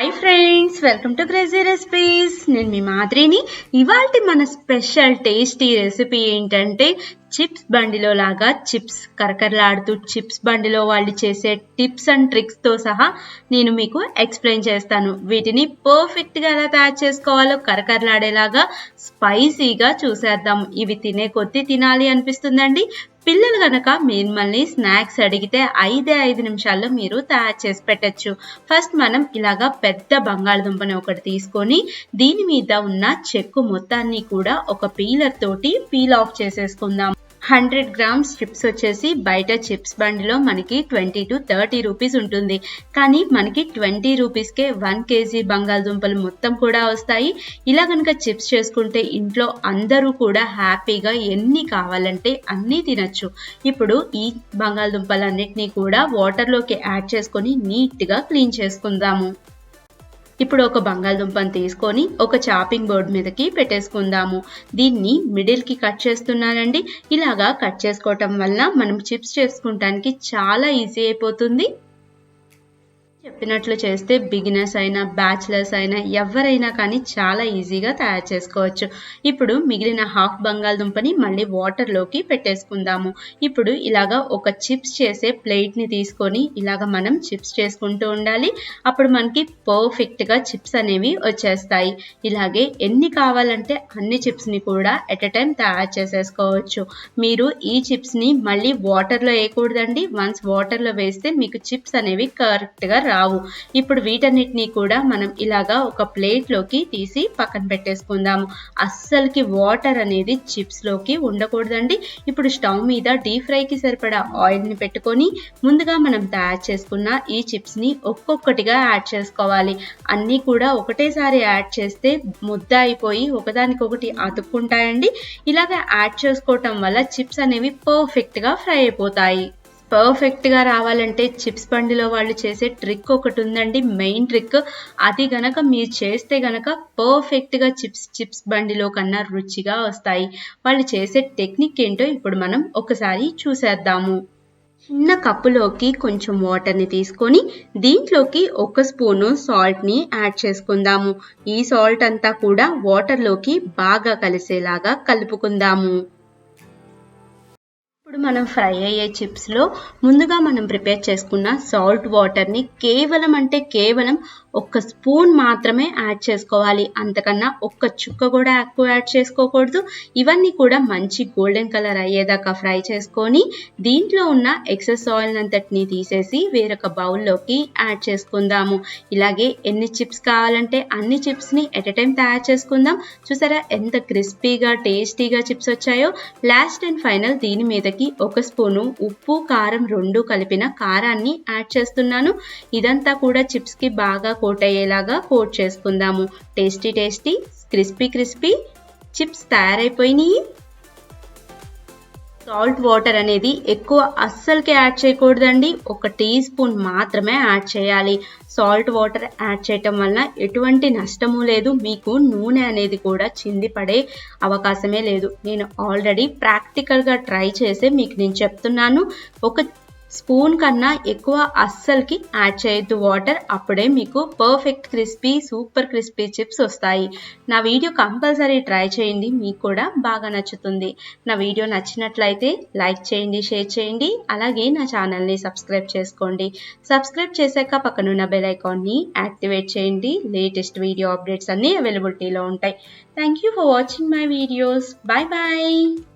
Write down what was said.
Hi friends welcome to crazy recipes నేను మీ మాదిరిని. ఇవాళ మన స్పెషల్ టేస్టీ రెసిపీ ఏంటంటే చిప్స్ బండిలో లాగా చిప్స్ కరకరలాడుతూ చిప్స్ బండిలో వాళ్ళు చేసే టిప్స్ అండ్ ట్రిక్స్తో సహా నేను మీకు ఎక్స్ప్లెయిన్ చేస్తాను. వీటిని పర్ఫెక్ట్గా ఎలా తయారు చేసుకోవాలో కరకరలాడేలాగా స్పైసీగా చూసేద్దాం. ఇవి తినే కొద్దీ తినాలి అనిపిస్తుందండి. పిల్లలు కనుక మిమ్మల్ని స్నాక్స్ అడిగితే ఐదే ఐదు నిమిషాల్లో మీరు తయారు చేసి పెట్టచ్చు. ఫస్ట్ మనం ఇలాగా పెద్ద బంగాళదుంపని ఒకటి తీసుకొని దీని మీద ఉన్న చెక్కు మొత్తాన్ని కూడా ఒక పీలర్ తోటి పీల్ ఆఫ్ చేసేసుకుందాం. హండ్రెడ్ గ్రామ్స్ చిప్స్ వచ్చేసి బయట చిప్స్ బండిలో మనకి ట్వంటీ టు థర్టీ రూపీస్ ఉంటుంది. కానీ మనకి ట్వంటీ రూపీస్కే వన్ కేజీ బంగాళదుంపలు మొత్తం కూడా వస్తాయి. ఇలా కనుక చిప్స్ చేసుకుంటే ఇంట్లో అందరూ కూడా హ్యాపీగా ఎన్ని కావాలంటే అన్నీ తినచ్చు. ఇప్పుడు ఈ బంగాళదుంపలన్నిటినీ కూడా వాటర్లోకి యాడ్ చేసుకొని నీట్గా క్లీన్ చేసుకుందాము. ఇప్పుడు ఒక బంగాళదుంపను తీసుకొని ఒక చాపింగ్ బోర్డ్ మీదకి పెట్టేసుకుందాము. దీన్ని మిడిల్కి కట్ చేస్తున్నానండి. ఇలాగా కట్ చేసుకోవటం వల్ల మనం చిప్స్ చేసుకుంటానికి చాలా ఈజీ అయిపోతుంది. చెప్పినట్లు చేస్తే బిగినర్స్ అయినా బ్యాచిలర్స్ అయినా ఎవరైనా కానీ చాలా ఈజీగా తయారు చేసుకోవచ్చు. ఇప్పుడు మిగిలిన హాఫ్ బంగాళదుంపని మళ్ళీ వాటర్లోకి పెట్టేసుకుందాము. ఇప్పుడు ఇలాగా ఒక చిప్స్ చేసే ప్లేట్ని తీసుకొని ఇలాగ మనం చిప్స్ చేసుకుంటూ ఉండాలి. అప్పుడు మనకి పర్ఫెక్ట్గా చిప్స్ అనేవి వచ్చేస్తాయి. ఇలాగే ఎన్ని కావాలంటే అన్ని చిప్స్ని కూడా ఎట్ ఎ టైం తయారు చేసేసుకోవచ్చు. మీరు ఈ చిప్స్ని మళ్ళీ వాటర్లో వేయకూడదండి. వన్స్ వాటర్లో వేస్తే మీకు చిప్స్ అనేవి కరెక్ట్గా రావు. ఇప్పుడు వీటన్నిటిని కూడా మనం ఇలాగా ఒక ప్లేట్లోకి తీసి పక్కన పెట్టేసుకుందాము. అస్సలకి వాటర్ అనేది చిప్స్లోకి ఉండకూడదండి. ఇప్పుడు స్టవ్ మీద డీప్ ఫ్రైకి సరిపడా ఆయిల్ని పెట్టుకొని ముందుగా మనం తయారు చేసుకున్న ఈ చిప్స్ని ఒక్కొక్కటిగా యాడ్ చేసుకోవాలి. అన్నీ కూడా ఒకటేసారి యాడ్ చేస్తే ముద్ద అయిపోయి ఒకదానికొకటి అతుక్కుంటాయండి. ఇలాగ యాడ్ చేసుకోవటం వల్ల చిప్స్ అనేవి పర్ఫెక్ట్గా ఫ్రై అయిపోతాయి. పర్ఫెక్ట్గా రావాలంటే చిప్స్ బండిలో వాళ్ళు చేసే ట్రిక్ ఒకటి ఉందండి. మెయిన్ ట్రిక్ అది గనక మీరు చేస్తే గనక పర్ఫెక్ట్గా చిప్స్ చిప్స్ బండిలో కన్నా రుచిగా వస్తాయి. వాళ్ళు చేసే టెక్నిక్ ఏంటో ఇప్పుడు మనం ఒకసారి చూసేద్దాము. చిన్న కప్పులోకి కొంచెం వాటర్ని తీసుకొని దీంట్లోకి ఒక స్పూను సాల్ట్ని యాడ్ చేసుకుందాము. ఈ సాల్ట్ అంతా కూడా వాటర్లోకి బాగా కలిసేలాగా కలుపుకుందాము. ఇప్పుడు మనం ఫ్రై అయ్యే చిప్స్లో ముందుగా మనం ప్రిపేర్ చేసుకున్న సాల్ట్ వాటర్ని కేవలం అంటే కేవలం ఒక్క స్పూన్ మాత్రమే యాడ్ చేసుకోవాలి. అంతకన్నా ఒక్క చుక్క కూడా ఎక్కువ యాడ్ చేసుకోకూడదు. ఇవన్నీ కూడా మంచి గోల్డెన్ కలర్ అయ్యేదాకా ఫ్రై చేసుకొని దీంట్లో ఉన్న ఎక్సెస్ ఆయిల్ అంతటిని తీసేసి వేరొక బౌల్లోకి యాడ్ చేసుకుందాము. ఇలాగే ఎన్ని చిప్స్ కావాలంటే అన్ని చిప్స్ని ఎట్ ఎ టైం తయారు చేసుకుందాం. చూసారా ఎంత క్రిస్పీగా టేస్టీగా చిప్స్ వచ్చాయో? లాస్ట్ అండ్ ఫైనల్ దీని మీదకి ఒక స్పూను ఉప్పు కారం రెండు కలిపిన కారాన్ని యాడ్ చేస్తున్నాను. ఇదంతా కూడా చిప్స్కి బాగా కోట్ అయ్యేలాగా కోట్ చేసుకుందాము. Tasty tasty crispy crispy chips తయారైపోయినాయి. Salt water అనేది ఎక్కువ అస్సలకి యాడ్ చేయకూడదండి. ఒక టీ స్పూన్ మాత్రమే యాడ్ చేయాలి. సాల్ట్ వాటర్ యాడ్ చేయటం వల్ల ఎటువంటి నష్టము లేదు. మీకు నూనె అనేది కూడా చింది పడే అవకాశమే లేదు. నేను ఆల్రెడీ ప్రాక్టికల్గా ట్రై చేసి మీకు నేను చెప్తున్నాను. ఒక స్పూన్ కన్నా ఎక్కువ అస్సలకి యాడ్ చేయొద్దు వాటర్. అప్పుడే మీకు perfect crispy super crispy chips వస్తాయి. నా వీడియో కంపల్సరీ ట్రై చేయండి. మీకు కూడా బాగా నచ్చుతుంది. నా వీడియో నచ్చినట్లయితే లైక్ చేయండి షేర్ చేయండి. అలాగే నా ఛానల్ని సబ్స్క్రైబ్ చేసుకోండి. సబ్స్క్రైబ్ చేశాక పక్కనున్న బెల్ ఐకాన్ని యాక్టివేట్ చేయండి. లేటెస్ట్ వీడియో అప్డేట్స్ అన్నీ అవైలబిలిటీలో ఉంటాయి. Thank you for watching my videos bye bye